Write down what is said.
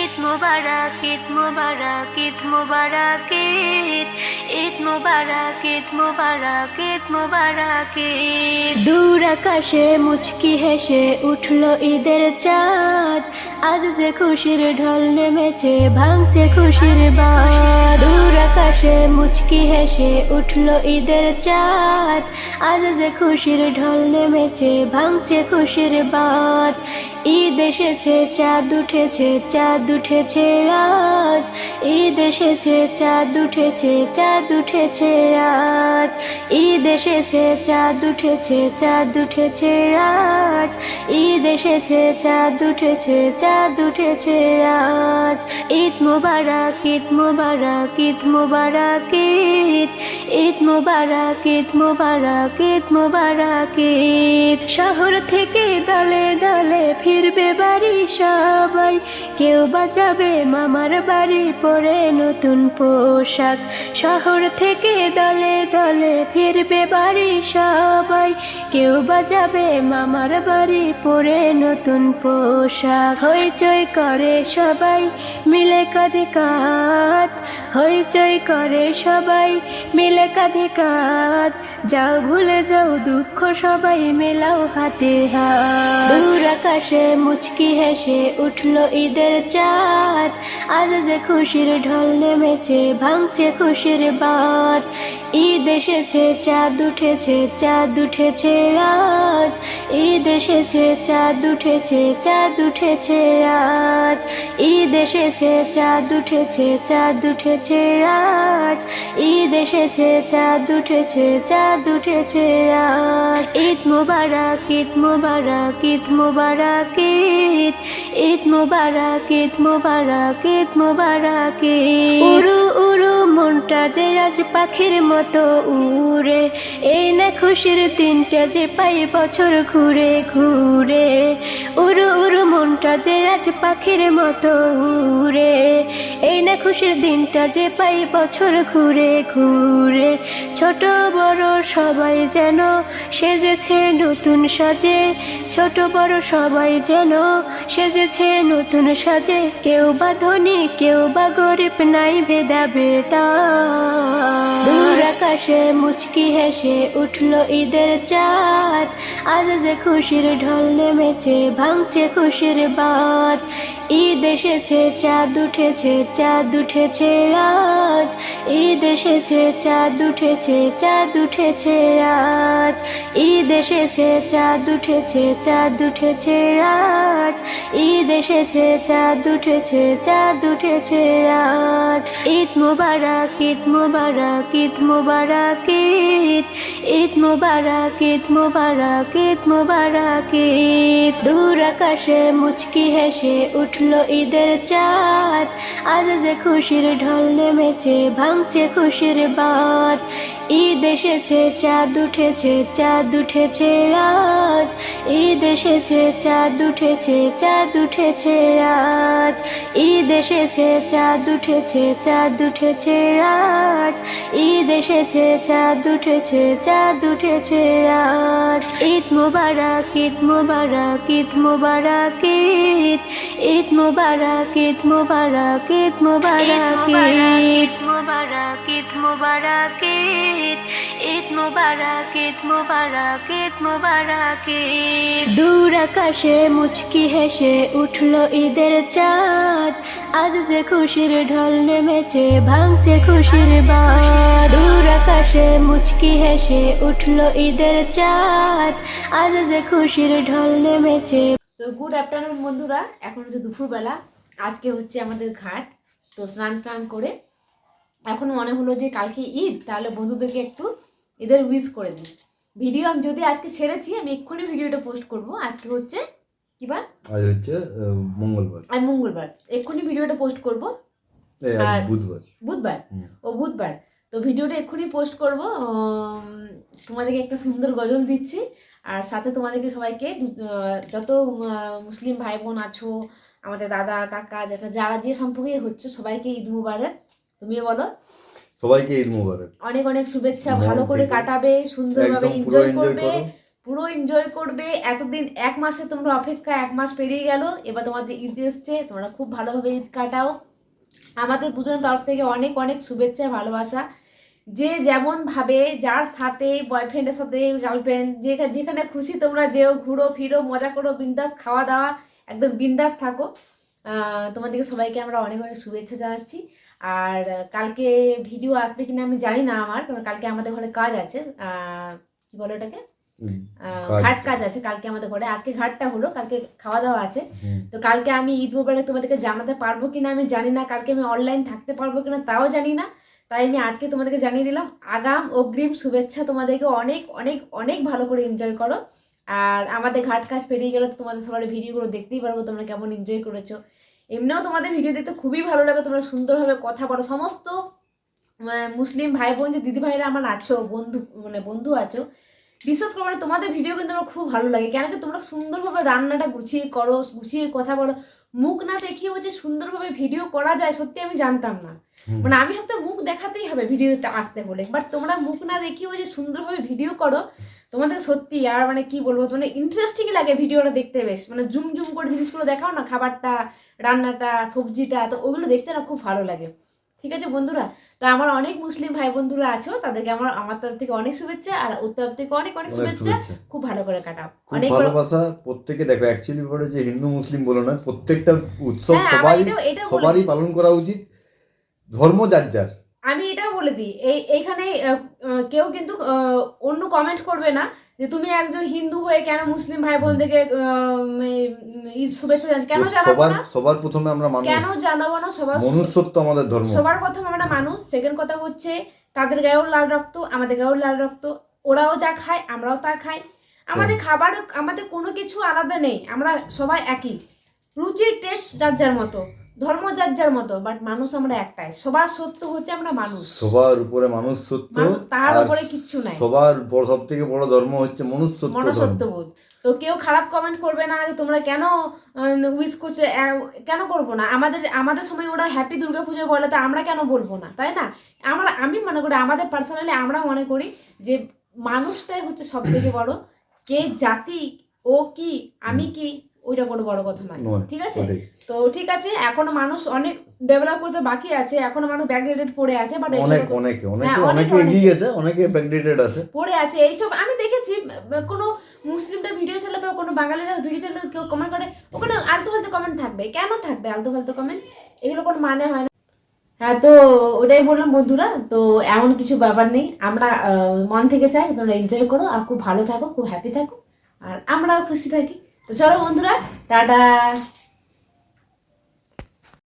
ঈদ মোবারক ঈদ মোবারক ঈদ মোবারক, ঈদ। ঈদ মোবারক ঈদ মোবারক ঈদ মোবারক দূর আকাশে মুচকি হেসে উঠল ঈদের চাঁদ। আজ যে খুশির ঢল নেমেছে, ভাঙছে খুশির বাদ দূর আকাশে মুচকি হেসে উঠল ঈদের চাঁদ। আজ যে খুশির ঢল নেমেছে, ভাঙছে খুশির বাদ ঈদ এসেছে, চাঁদ উঠেছে চাঁদ উঠেছে আজ। ঈদ এসেছে, চাঁদ উঠেছে চাঁদ উঠেছে আজ। ঈদ এসেছে, চাঁদ উঠেছে চাঁদ উঠেছে আজ। ঈদ এসেছে, চাঁদ উঠেছে চাঁদ উঠেছে আজ। ঈদ মোবারক ঈদ মোবারক ঈদ মোবারক, ঈদ। ঈদ মোবারক ঈদ মোবারক ঈদ মোবারক, ঈদ। শহর থেকে দলে দলে ফিরবে বাড়ি সবাই। কেউ বাজাবে মামার বাড়ি পরে নতুন পোশাক। শহর থেকে দলে দলে ফিরবে বাড়ি সবাই। কেউ বাজাবে মামার বাড়ি পরে নতুন পোশাক। হইচই করে সবাই মিলে কাঁধে কাঁধ। হইচই করে সবাই মিলে কাঁধে কাঁধ যাও ভুলে যাও দুঃখ, সবাই মেলাও হাতে হাত। দূর আকাশে মুচকি হেসে উঠল ঈদের চাঁদ, আজ যে খুশির ঢল নেমেছে, ভাঙছে খুশির বাদ ঈদ এসেছে, চাঁদ উঠেছে চাঁদ উঠেছে আজ। ঈদ এসেছে, চাঁদ উঠেছে চাঁদ উঠেছে আজ। ঈদ এসেছে, চাঁদ উঠেছে চাঁদ উঠেছে আজ। ঈদ এসেছে, চাঁদ উঠেছে চাঁদ উঠেছে আজ। ঈদ মোবারক ঈদ মোবারক ঈদ মোবারক, ঈদ। ঈদ মোবারক ঈদ মোবারক ঈদ মোবারক উড়ু উড়ু মনটা যে আজ পাখির মতো উড়ে। এই না খুশির দিনটা যে পাই বছর ঘুরে ঘুরে। উড়ু উড়ু মনটা যে আজ পাখির মতো উড়ে। এই না খুশির দিনটা যে পাই বছর ঘুরে ঘুরে। ছোট বড় সবাই যেন সেজেছে নতুন সাজে। ছোট বড় সবাই যেন সেজেছে নতুন সাজে। কেউ বা ধনী, কেউ বা গরিব, নাই ভেদা বেদা দূর আকাশে মুচকি হেসে উঠল ঈদের চাঁদ। আজ যে খুশির ঢল নেমেছে, ভাঙছে খুশির বাদ ঈদ এসেছে, চাঁদ উঠেছে চাঁদ উঠেছে আজ। ঈদ এসেছে, চাঁদ উঠেছে চাঁদ উঠেছে আজ। ঈদ এসেছে, চাঁদ উঠেছে চাঁদ উঠেছে আজ। ঈদ এসেছে, চাঁদ উঠেছে চাঁদ উঠেছে আজ। ঈদ মোবারক ঈদ মোবারক ঈদ মোবারক, ঈদ। ঈদ মোবারক ঈদ মোবারক ঈদ মোবারক, ঈদ। দূর আকাশে মুচকি হেসে উঠল ঈদের চাঁদ। আজ যে খুশির ঢল নেমেছে ভাঙছে খুশির বাদ ঈদ এসেছে, চাঁদ উঠেছে চাঁদ উঠেছে আজ। ঈদ এসেছে, চাঁদ উঠেছে চাঁদ উঠেছে আজ। ঈদ এসেছে, চাঁদ উঠেছে চাঁদ উঠেছে আজ। ঈদ এসেছে, চাঁদ উঠেছে চাঁদ উঠেছে আজ। ঈদ মোবারক ঈদ মোবারক ঈদ মোবারক, ঈদ। ঈদ মোবারক ঈদ মোবারক ঈদ মোবারক ঈদ। মোবারক ঈদ মোবারক, ঈদ। ঈদ মোবারক ঈদ মোবারক ঈদ মোবারক ঈদ দূর আকাশে মুচকি হেসে উঠল ঈদের চাঁদ। আজ যে খুশির ঢল নেমেছে ভাঙছে খুশির বাদ দূর আকাশে মুচকি হেসে উঠল ঈদের চাঁদ। আজ যে খুশির ঢল নেমেছে। তো গুড আফটারনুন বন্ধুরা এখন হচ্ছে দুপুরবেলা। আজকে হচ্ছে আমাদের ঘাট। তো স্নান টান করে এখন মনে হলো যে কালকে ঈদ তাহলে বন্ধুদেরকে একটু ঈদের উইশ করে দিই। ভিডিও আমি যদি আজকে ছেড়েছি আমি এক্ষুনি ভিডিওটা পোস্ট করব। আজকে হচ্ছে কি বার? আজ হচ্ছে মঙ্গলবার। আজ মঙ্গলবার। এক্ষুনি ভিডিওটা পোস্ট করব। আর- বুধবার। বুধবার? ও বুধবার। তো ভিডিওটা এক্ষুনি পোস্ট করব। তোমাদেরকে একটা সুন্দর গজল দিচ্ছি। আর সাথে তোমাদেরকে সবাইকে যত মুসলিম ভাই বোন আছো আমাদের দাদা কাকা যেটা যারা যে সম্পর্কে হচ্ছে সবাইকে ঈদ মুবারক। তুমিও বলো। সবাইকে ঈদ মুবারক। অনেক অনেক শুভেচ্ছা ভালো করে কাটাবে সুন্দরভাবে এনজয় করবে পুরো এনজয় করবে। এতদিন এক মাসে তোমরা অপেক্ষা এক মাস পেরিয়ে গেল। এবার তোমাদের ঈদ এসছে তোমরা খুব ভালোভাবে ঈদ কাটাও। আমাদের দুজনের তরফ থেকে অনেক অনেক শুভেচ্ছা ভালোবাসা। যে যেমন ভাবে যার সাথে বয়ফ্রেন্ডের সাথে গার্লফ্রেন্ড যেখানে যেখানে খুশি তোমরা যেও ঘুরো ফিরো মজা করো বিন্দাস খাওয়া দাওয়া একদম বিন্দাস থাকো। তোমাদেরকে সবাইকে আমরা অনেক অনেক শুভেচ্ছা জানাচ্ছি। আর কালকে ভিডিও আসবে কিনা আমি জানি না আমার কারণ কালকে আমাদের ঘরে কাজ আছে। আহ, কি বলো ওটাকে? আহ, ঘাট কাজ আছে কালকে আমাদের ঘরে। আজকে ঘাটটা হলো কালকে খাওয়া দাওয়া আছে তো কালকে আমি ঈদ মোবারক তোমাদেরকে জানাতে পারব কিনা আমি জানি না। কালকে আমি অনলাইন থাকতে পারব কিনা তাও জানি না। তাই আমি আজকে তোমাদেরকে জানিয়ে দিলাম আগাম অগ্রিম শুভেচ্ছা তোমাদেরকে অনেক অনেক অনেক ভালো করে এনজয় করো। আর আমাদের ঘাট কাজ পেরিয়ে গেলে তো তোমাদের সবার ভিডিওগুলো দেখতেই পারব তোমরা কেমন এনজয় করেছ। এমনিও তোমাদের ভিডিও দেখতে খুবই ভালো লাগে, তোমরা সুন্দরভাবে কথা বলো। সমস্ত মুসলিম ভাই বোন যে দিদি ভাইরা আমার আছো, বন্ধু মানে বন্ধু আছো বিশ্বাস করো মানে তোমাদের ভিডিও কিন্তু আমার খুব ভালো লাগে। কেন কি তোমরা সুন্দরভাবে রান্নাটা গুছিয়ে করো, গুছিয়ে কথা বলো। মুখ না দেখিয়েও যে সুন্দরভাবে ভিডিও করা যায় সত্যি আমি জানতাম না। মানে আমি হয়তো মুখ দেখাতেই হবে ভিডিওতে আসতে হলে বাট তোমরা মুখ না দেখিয়েও যে সুন্দরভাবে ভিডিও করো তোমাদের সত্যি আর মানে কি বলব মানে ইন্টারেস্টিং লাগে ভিডিওটা দেখতে বেশ। মানে জুম জুম করে জিনিসগুলো দেখাও না খাবারটা রান্নাটা সবজিটা তো ওগুলো দেখতে না খুব ভালো লাগে। ঠিক আছে বন্ধুরা? তো আমার অনেক মুসলিম ভাই বন্ধুরা আছো তাদেরকে আমার আমার তরফ থেকে অনেক শুভেচ্ছা আর ওর তরফ থেকে অনেক অনেক শুভেচ্ছা। খুব ভালো করে কাটাও। অনেক ভালোবাসা প্রত্যেকে। দেখো অ্যাকচুয়ালি বড় যে হিন্দু মুসলিম বলে না প্রত্যেকটা উৎসব হ্যাঁ, সবারই সবারই পালন করা উচিত। ধর্ম যার যার। আমি এটাও বলে দিই এই এইখানে কেউ কিন্তু অন্য কমেন্ট করবে না যে তুমি একজন হিন্দু হয়ে কেন মুসলিম ভাই বোনদেরকে ঈদ শুভেচ্ছা জানাচ্ছ? কেন জানাব সবার না? সবার প্রথমে আমরা মানুষ। কেন জানাব না? সবার মনুষ্যত্ব আমাদের ধর্ম। সবার প্রথম আমরা মানুষ। সেকেন্ড কথা হচ্ছে তাদের গায়েও লাল রক্ত আমাদের গায়েও লাল রক্ত। ওরাও যা খায় আমরাও তা খাই। আমাদের খাবার আমাদের কোনো কিছু আলাদা নেই। আমরা সবাই একই। রুচির টেস্ট যার যার মতো। ধর্ম যার যার মতো বাট মানুষ আমরা একটাই। সবার সত্য হচ্ছে আমরা মানুষ। সবার উপরে মানুষ সত্য তার উপরে কিচ্ছু নাই। সবার বড় সব থেকে বড় ধর্ম হচ্ছে মনুষ্যত্ব ধর্ম। তো কেউ খারাপ কমেন্ট করবে না যে তোমরা কেন উইস করছ? কেন করব না? আমাদের আমাদের সময় ওরা হ্যাপি দুর্গা পুজো বলে তো আমরা কেন বলব না? তাই না? আমরা আমি মনে করি আমাদের পার্সোনালি আমরা মনে করি যে মানুষটাই হচ্ছে সব থেকে বড়। কে জাতি ও কি আমি কি ওইটা কোনো বড় কথা নয় ঠিক আছে? তো ঠিক আছে এখনও মানুষ অনেক ডেভেলপ করতে বাকি আছে এখনও মানুষ ব্যাকডেটেড পড়ে আছে বাট অনেক অনেকে অনেকে হ্যাঁ, অনেকে, এগিয়ে গেছে অনেকে ব্যাকডেটেড আছে। পড়ে আছে এইসব আমি দেখেছি কোনো মুসলিমরা ভিডিও চালাবে কোনো বাঙালিরা ভিডিও চালাবে কেউ কমেন্ট করে ওখানে আলতু ফালতু কমেন্ট থাকবে। কেন থাকবে আলতু ফালতু কমেন্ট এগুলো কোনো মানে হয় না। হ্যাঁ তো ওটাই বললাম বন্ধুরা তো এমন কিছু ব্যাপার নেই। আমরা মন থেকে চাই তোমরা এনজয় করো আর খুব ভালো থাকো খুব হ্যাপি থাকো আর আমরাও খুশি থাকি। তো চলো বন্ধুরা টাটা।